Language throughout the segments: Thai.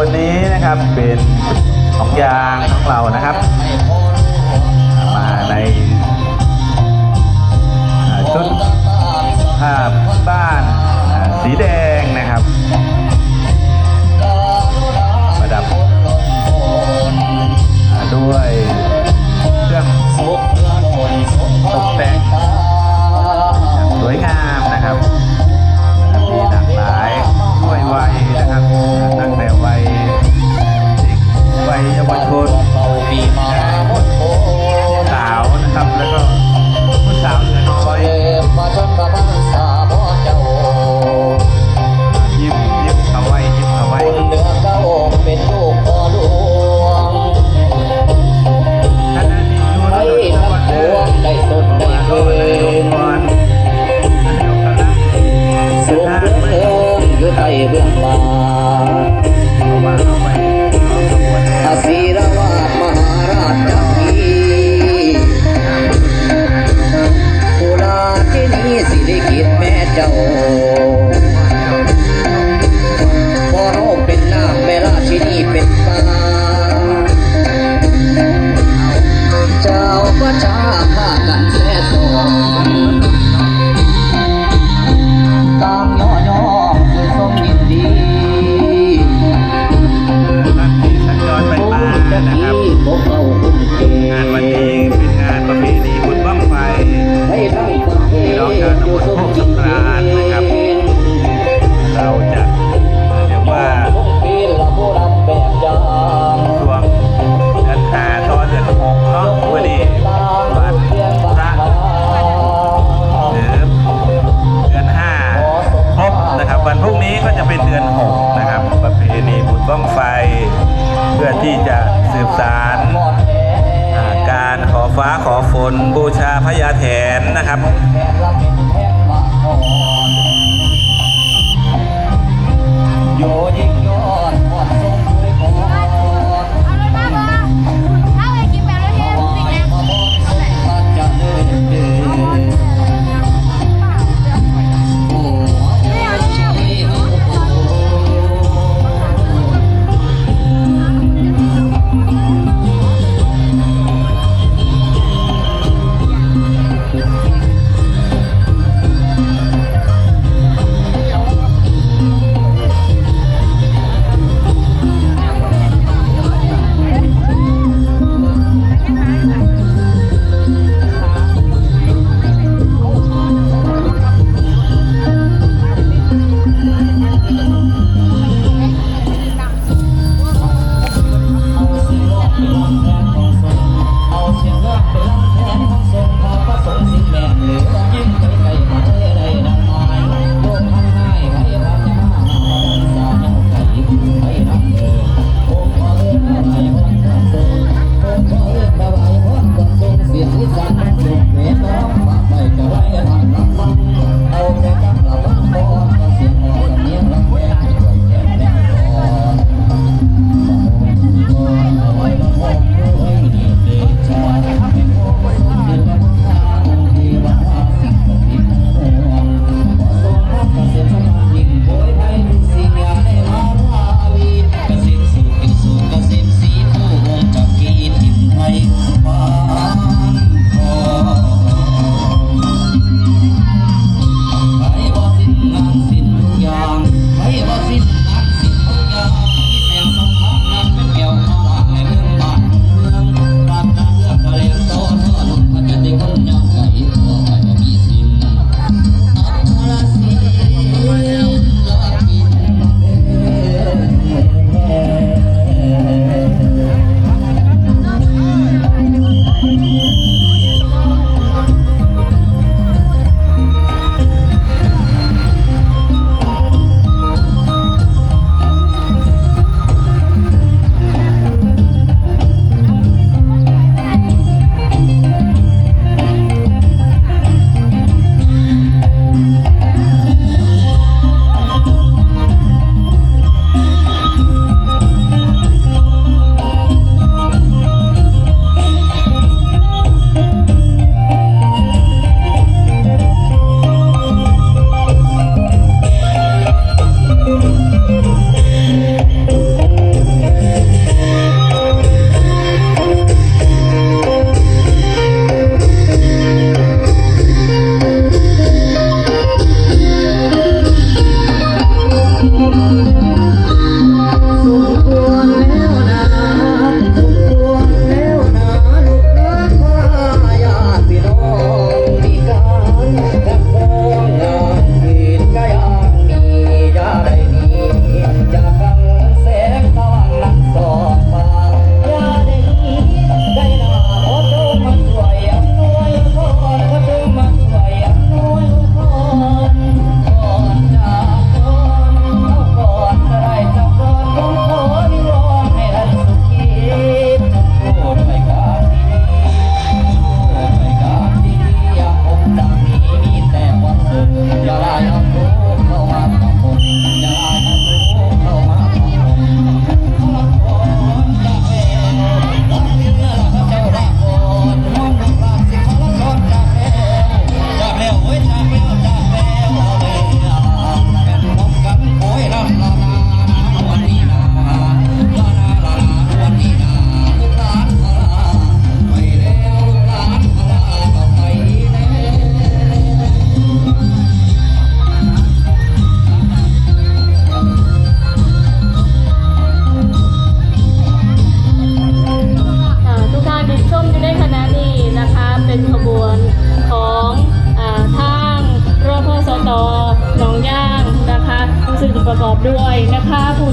ตันี้นะครับเป็นของยางของเรานะครับ สารการขอฟ้าขอฝนบูชาพญาแถนนะครับโย Oh.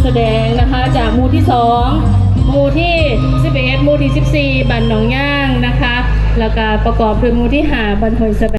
แสดงนะคะจากหมู่ที่ 2 หมู่ที่ 11 หมู่ที่ 14 บันหนองย่างนะคะ แล้วก็ประกอบด้วยหมู่ที่5บันหอยสะแบ